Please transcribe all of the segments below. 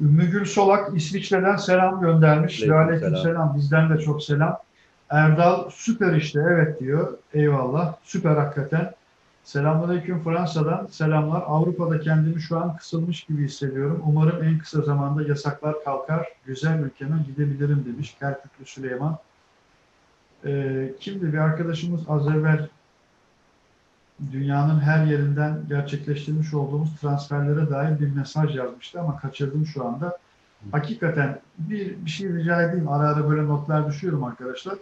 Ümmü Gül Solak İsviçre'den selam göndermiş. Aleyküm selam. Bizden de çok selam. Erdal süper işte evet diyor. Eyvallah. Süper hakikaten. Selamünaleyküm Fransa'dan selamlar. Avrupa'da kendimi şu an kısılmış gibi hissediyorum. Umarım en kısa zamanda yasaklar kalkar. Güzel ülkeme gidebilirim demiş Kerküklü Süleyman. Ee, kimdi bir arkadaşımız az evvel dünyanın her yerinden gerçekleştirmiş olduğumuz transferlere dair bir mesaj yazmıştı ama kaçırdım şu anda. Hakikaten bir, bir şey rica edeyim. Ara ara böyle notlar düşüyorum arkadaşlar.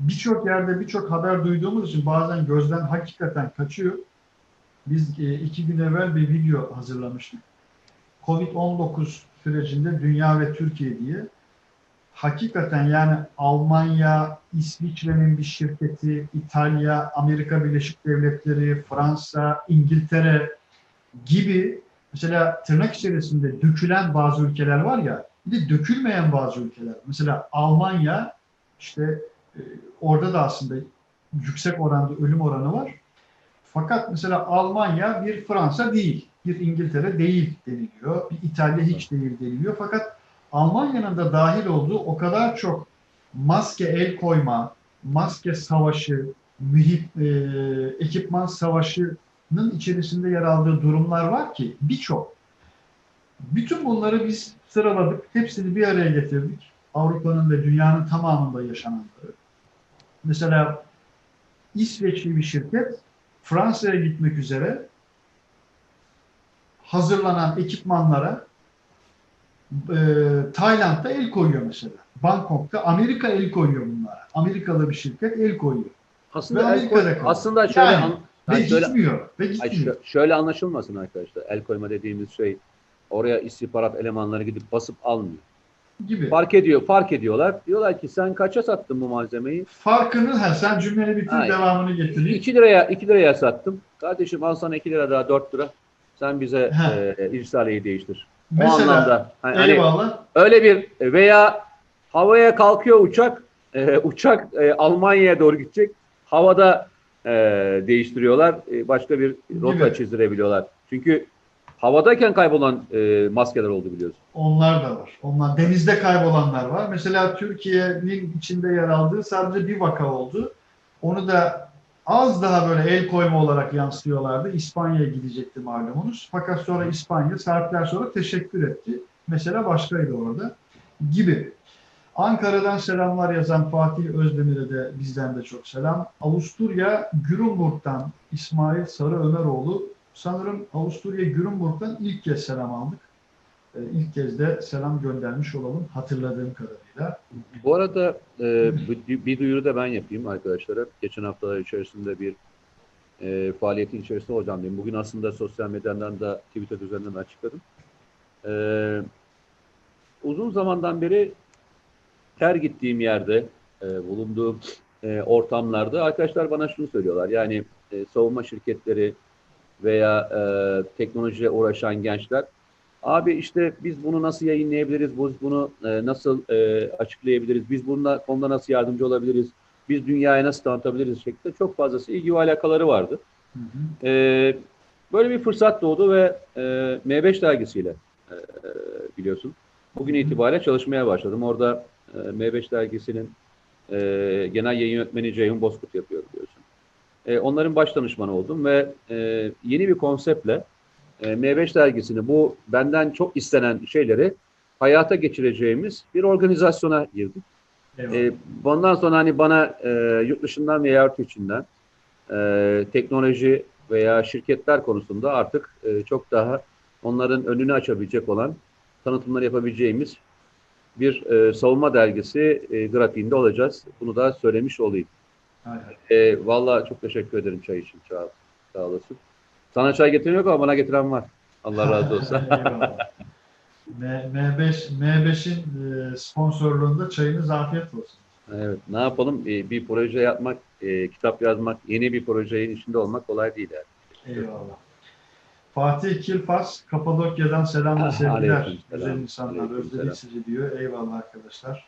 Birçok yerde birçok haber duyduğumuz için bazen gözden hakikaten kaçıyor. Biz e, iki gün evvel bir video hazırlamıştık. Covid-19 sürecinde dünya ve Türkiye diye. Hakikaten yani Almanya, İsviçre'nin bir şirketi, İtalya, Amerika Birleşik Devletleri, Fransa, İngiltere gibi mesela tırnak içerisinde dökülen bazı ülkeler var ya, bir de dökülmeyen bazı ülkeler. Mesela Almanya işte e, orada da aslında yüksek oranda ölüm oranı var. Fakat mesela Almanya bir Fransa değil, bir İngiltere değil deniliyor, bir İtalya hiç değil deniliyor. Fakat Almanya'nın da dahil olduğu o kadar çok maske el koyma, maske savaşı, mühit, e, ekipman savaşının içerisinde yer aldığı durumlar var ki birçok. Bütün bunları biz sıraladık, hepsini bir araya getirdik. Avrupa'nın ve dünyanın tamamında yaşananları. Mesela İsveçli bir şirket Fransa'ya gitmek üzere hazırlanan ekipmanlara e, Tayland'da el koyuyor mesela. Bangkok'ta Amerika el koyuyor bunlara. Amerikalı bir şirket el koyuyor. Aslında Ve Amerika'da koy- aslında şöyle Yani, an- Ve yani şöyle, gitmiyor. Ve gitmiyor. şö- şöyle anlaşılmasın arkadaşlar. El koyma dediğimiz şey oraya istihbarat elemanları gidip basıp almıyor. gibi. Fark ediyor, fark ediyorlar. Diyorlar ki sen kaça sattın bu malzemeyi? Farkını ha, sen cümleni bitir Hayır. devamını getireyim. 2 liraya 2 liraya sattım. Kardeşim al sana 2 lira daha 4 lira. Sen bize Ha. e, irsaliyeyi değiştir. O Mesela anlamda. Hani, hani öyle bir veya havaya kalkıyor uçak. e, uçak e, Almanya'ya doğru gidecek. Havada e, değiştiriyorlar. E, başka bir rota Gibi. çizdirebiliyorlar. Çünkü havadayken kaybolan e, maskeler oldu biliyorsun. Onlar da var. Onlar denizde kaybolanlar var. Mesela Türkiye'nin içinde yer aldığı sadece bir vaka oldu. Onu da az daha böyle el koyma olarak yansıtıyorlardı. İspanya'ya gidecekti malumunuz. Fakat sonra İspanya saatler sonra teşekkür etti. Mesela başkaydı orada gibi. Ankara'dan selamlar yazan Fatih Özdemir'e de bizden de çok selam. Avusturya Gürümburg'dan İsmail Sarı Ömeroğlu. Sanırım Avusturya Gürümburg'dan ilk kez selam aldık. Ee, ilk kez de selam göndermiş olalım hatırladığım kadarıyla. Bu arada e, bir, duyuru da ben yapayım arkadaşlara. Geçen haftalar içerisinde bir e, faaliyetin içerisinde olacağım diyeyim. Bugün aslında sosyal medyadan da Twitter üzerinden açıkladım. E, uzun zamandan beri her gittiğim yerde, e, bulunduğum e, ortamlarda arkadaşlar bana şunu söylüyorlar. Yani e, savunma şirketleri veya e, teknolojiye uğraşan gençler Abi işte biz bunu nasıl yayınlayabiliriz, biz bunu e, nasıl e, açıklayabiliriz, biz bununla konuda nasıl yardımcı olabiliriz, biz dünyaya nasıl tanıtabiliriz şeklinde çok fazlası ilgi ve alakaları vardı. Hı hı. E, böyle bir fırsat doğdu ve e, M5 dergisiyle e, biliyorsun bugün itibariyle çalışmaya başladım. Orada e, M5 dergisinin e, genel yayın yönetmeni Ceyhun Bozkurt yapıyor biliyorsun. E, onların baş danışmanı oldum ve e, yeni bir konseptle e, M5 dergisini bu benden çok istenen şeyleri hayata geçireceğimiz bir organizasyona girdik. Eyvallah. E, bundan sonra hani bana e, yurt dışından veya yurt içinden e, teknoloji veya şirketler konusunda artık e, çok daha onların önünü açabilecek olan tanıtımlar yapabileceğimiz bir e, savunma dergisi e, grafiğinde olacağız. Bunu da söylemiş olayım. E, Valla çok teşekkür ederim çay için. Sağ, sağ olasın. Sana çay getiren yok ama bana getiren var. Allah razı olsun. Eyvallah. M- M5 M5'in e, sponsorluğunda çayınız afiyet olsun. evet, ne yapalım? E, bir proje yapmak, e, kitap yazmak, yeni bir projenin içinde olmak kolay değil. Yani. Eyvallah. Fatih Kilfas, Kapadokya'dan selamlar, Ah, sevgiler. Güzel insanlar, özledik sizi diyor. Eyvallah arkadaşlar.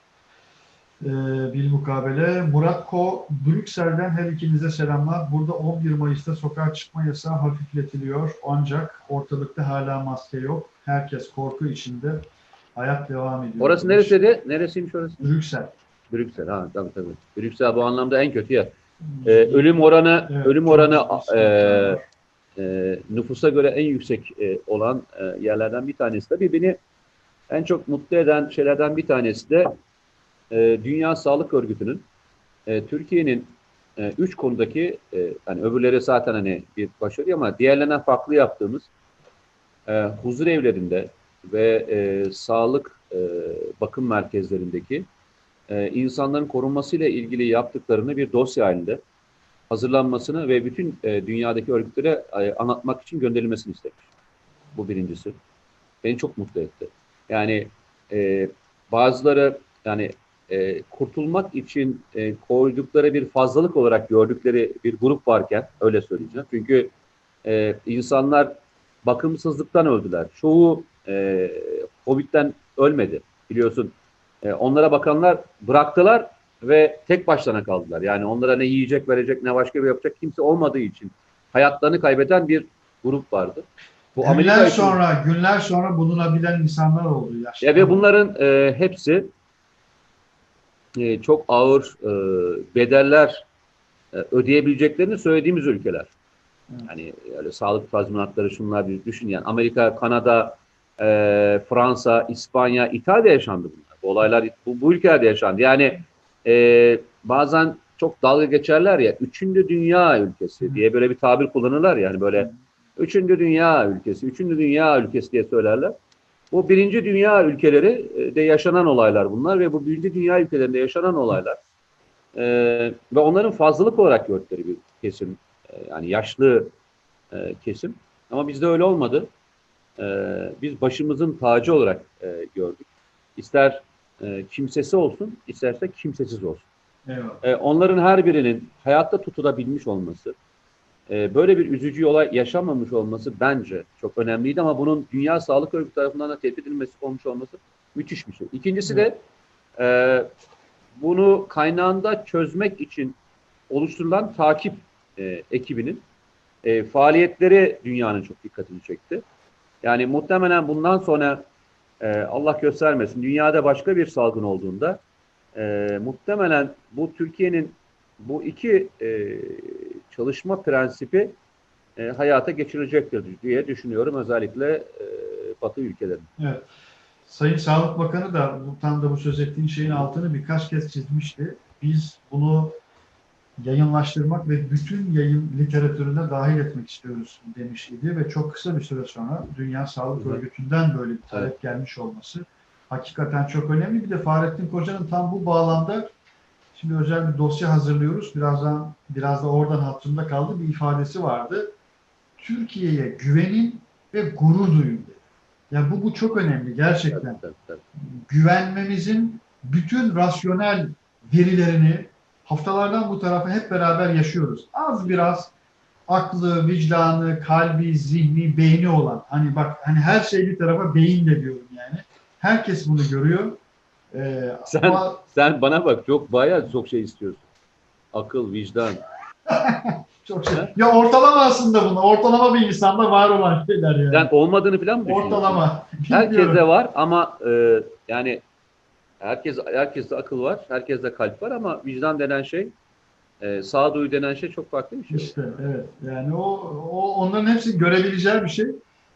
Ee, bilmukabele. Murat Ko, Brüksel'den her ikinize selamlar. Burada 11 Mayıs'ta sokağa çıkma yasağı hafifletiliyor. Ancak ortalıkta hala maske yok. Herkes korku içinde. Hayat devam ediyor. Orası demiş. neresiydi? Neresiymiş orası? Brüksel. Brüksel. Ha tabii tabii. Brüksel bu anlamda en kötü yer. Ee, ölüm oranı Evet, ölüm oranı e, e, nüfusa göre en yüksek e, olan e, yerlerden bir tanesi. Tabii beni en çok mutlu eden şeylerden bir tanesi de e, Dünya Sağlık Örgütü'nün e, Türkiye'nin e, üç konudaki e, hani öbürleri zaten hani bir başarı ama diğerlerinden farklı yaptığımız e, huzur evlerinde ve e, sağlık e, bakım merkezlerindeki e, insanların korunmasıyla ilgili yaptıklarını bir dosya halinde hazırlanmasını ve bütün e, dünyadaki örgütlere e, anlatmak için gönderilmesini istemiş. Bu birincisi. Beni çok mutlu etti. Yani e, bazıları yani e, kurtulmak için e, koydukları bir fazlalık olarak gördükleri bir grup varken öyle söyleyeceğim. Çünkü e, insanlar bakımsızlıktan öldüler. Çoğu e, Covid'den ölmedi biliyorsun. E, onlara bakanlar bıraktılar ve tek başlarına kaldılar. Yani onlara ne yiyecek verecek ne başka bir yapacak kimse olmadığı için hayatlarını kaybeden bir grup vardı. Bu Amerika Günler için- sonra, günler sonra bulunabilen insanlar oldu. Yaşlı. ya ve bunların e, hepsi e, çok ağır e, bedeller e, ödeyebileceklerini söylediğimiz ülkeler. Yani öyle sağlık tazminatları şunlar bir düşün yani Amerika, Kanada, e, Fransa, İspanya, İtalya yaşandı bunlar. Bu olaylar bu, bu ülkelerde yaşandı. Yani e, bazen çok dalga geçerler ya üçüncü dünya ülkesi diye böyle bir tabir kullanırlar yani böyle üçüncü dünya ülkesi, üçüncü dünya ülkesi diye söylerler. Bu birinci dünya ülkeleri e, de yaşanan olaylar bunlar ve bu birinci dünya ülkelerinde yaşanan olaylar e, ve onların fazlalık olarak gördükleri bir kesim e, yani yaşlı e, kesim ama bizde öyle olmadı. E, biz başımızın tacı olarak e, gördük. İster e, kimsesi olsun, isterse kimsesiz olsun. Eyvallah. E, onların her birinin hayatta tutulabilmiş olması, e, böyle bir üzücü olay yaşanmamış olması bence çok önemliydi ama bunun Dünya Sağlık Örgütü tarafından da tespit edilmesi olmuş olması müthiş bir şey. İkincisi de e, bunu kaynağında çözmek için oluşturulan takip e, ekibinin e, faaliyetleri dünyanın çok dikkatini çekti. Yani muhtemelen bundan sonra e, Allah göstermesin dünyada başka bir salgın olduğunda e, muhtemelen bu Türkiye'nin bu iki e, çalışma prensibi e, hayata geçirecektir diye düşünüyorum özellikle e, Batı ülkelerinin. Evet. Sayın Sağlık Bakanı da tam da bu söz ettiğin şeyin altını birkaç kez çizmişti. Biz bunu yayınlaştırmak ve bütün yayın literatürüne dahil etmek istiyoruz demiş idi ve çok kısa bir süre sonra Dünya Sağlık hı. Örgütü'nden böyle bir talep gelmiş olması hakikaten çok önemli. Bir de Fahrettin Koca'nın tam bu bağlamda şimdi özel bir dosya hazırlıyoruz. Birazdan biraz da oradan hatırımda kaldı bir ifadesi vardı. Türkiye'ye güvenin ve gurur duyun dedi. Ya bu bu çok önemli gerçekten. Tabii, tabii, tabii. Güvenmemizin bütün rasyonel verilerini haftalardan bu tarafa hep beraber yaşıyoruz. Az biraz aklı, vicdanı, kalbi, zihni, beyni olan. Hani bak hani her şey bir tarafa beyin de diyorum yani. Herkes bunu görüyor. Ee, Sen- ama Sen bana bak çok bayağı çok şey istiyorsun. Akıl, vicdan. çok şey. Ya ortalama aslında bunu. Ortalama bir insanda var olan şeyler yani. Sen olmadığını falan mı düşünüyorsun? ortalama. Herkeste var ama e, yani herkes herkeste akıl var, herkeste kalp var ama vicdan denen şey, e, sağduyu denen şey çok farklı bir şey. İşte evet. Yani o, o onların hepsi görebileceği bir şey.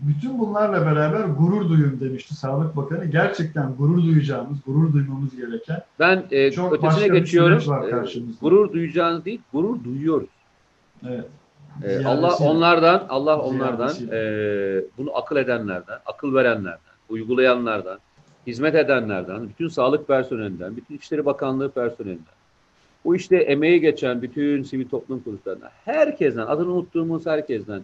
Bütün bunlarla beraber gurur duyun demişti Sağlık Bakanı. Gerçekten gurur duyacağımız, gurur duymamız gereken Ben e, Çok ötesine geçiyorum. var E, gurur duyacağınız değil, gurur duyuyoruz. evet. E. Allah onlardan, Allah onlardan, e, bunu akıl edenlerden, akıl verenlerden, uygulayanlardan, hizmet edenlerden, bütün sağlık personelinden, bütün İçişleri Bakanlığı personelinden, bu işte emeği geçen bütün sivil toplum kuruluşlarından, herkesten, adını unuttuğumuz herkesten,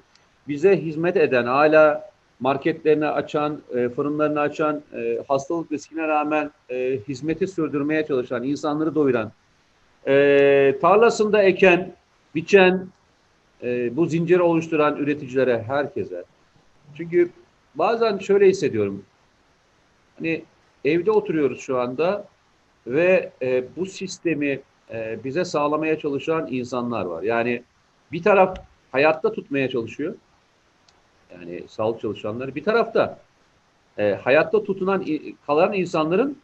bize hizmet eden, hala marketlerini açan, e, fırınlarını açan, e, hastalık riskine rağmen e, hizmeti sürdürmeye çalışan, insanları doyuran, e, tarlasında eken, biçen, e, bu zinciri oluşturan üreticilere, herkese. Çünkü bazen şöyle hissediyorum. Hani evde oturuyoruz şu anda ve e, bu sistemi e, bize sağlamaya çalışan insanlar var. Yani bir taraf hayatta tutmaya çalışıyor. Yani sağlık çalışanları. Bir tarafta e, hayatta tutunan kalan insanların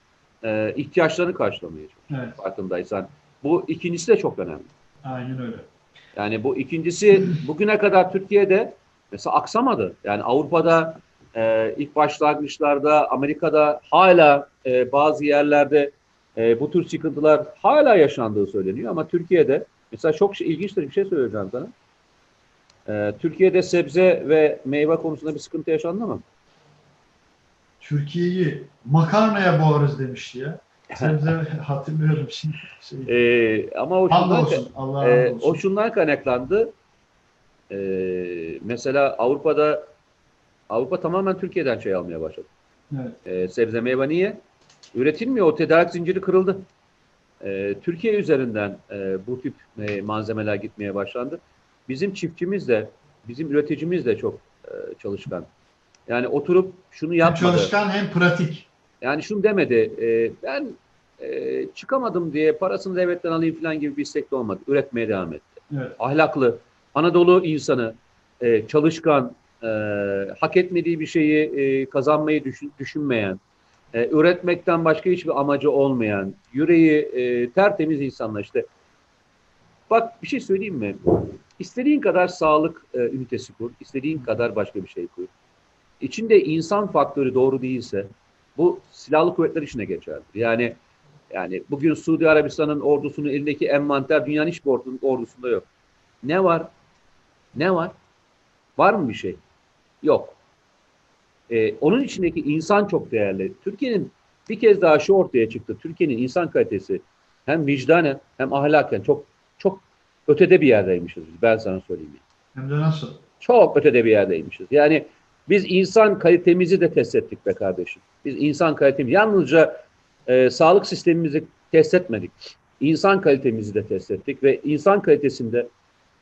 e, ihtiyaçlarını karşılamaya çalışıyor. Evet, Farkındaysan. Bu ikincisi de çok önemli. aynen öyle. Yani bu ikincisi bugüne kadar Türkiye'de mesela aksamadı. Yani Avrupa'da e, ilk başlangıçlarda Amerika'da hala e, bazı yerlerde e, bu tür sıkıntılar hala yaşandığı söyleniyor ama Türkiye'de mesela çok şey, ilginç bir şey söyleyeceğim sana. E, Türkiye'de sebze ve meyve konusunda bir sıkıntı yaşandı mı? Türkiye'yi makarnaya boğarız demişti ya. Sebze hatırlıyorum şimdi. Şey, E, ama o şundan. Allah'a e, hamdolsun. o şundan kaynaklandı. E, mesela Avrupa'da Avrupa tamamen Türkiye'den şey almaya başladı. Evet. E, sebze meyve niye? Üretilmiyor. O tedarik zinciri kırıldı. E, Türkiye üzerinden e, bu tip e, malzemeler gitmeye başlandı. Bizim çiftçimiz de, bizim üreticimiz de çok e, çalışkan. Yani oturup şunu Hem yapmadı. çalışkan hem pratik. Yani şunu demedi. e, ben e, çıkamadım diye parasını devletten alayım falan gibi bir istek de olmadı. Üretmeye devam etti Evet. ahlaklı, Anadolu insanı, e, çalışkan, e, hak etmediği bir şeyi e, kazanmayı düşün- düşünmeyen, e, üretmekten başka hiçbir amacı olmayan, yüreği e, tertemiz insanlar işte. Bak bir şey söyleyeyim mi? İstediğin kadar sağlık e, ünitesi kur, istediğin kadar başka bir şey kur. İçinde insan faktörü doğru değilse bu silahlı kuvvetler işine geçerdir. Yani yani bugün Suudi Arabistan'ın ordusunun elindeki envanter dünyanın hiçbir ordu- ordusunda yok. Ne var? Ne var? Var mı bir şey? Yok. Ee, onun içindeki insan çok değerli. Türkiye'nin bir kez daha şu ortaya çıktı. Türkiye'nin insan kalitesi hem vicdanen hem ahlaken çok ötede bir yerdeymişiz biz. Ben sana söyleyeyim. Hem de nasıl? Çok ötede bir yerdeymişiz. Yani biz insan kalitemizi de test ettik be kardeşim. Biz insan kalitemizi yalnızca e, sağlık sistemimizi test etmedik. İnsan kalitemizi de test ettik ve insan kalitesinde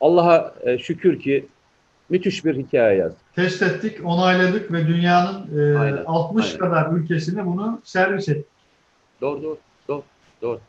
Allah'a e, şükür ki müthiş bir hikaye yazdık. Test ettik, onayladık ve dünyanın e, Aynen, 60 aynen. kadar ülkesine bunu servis ettik. Doğru doğru doğru doğru.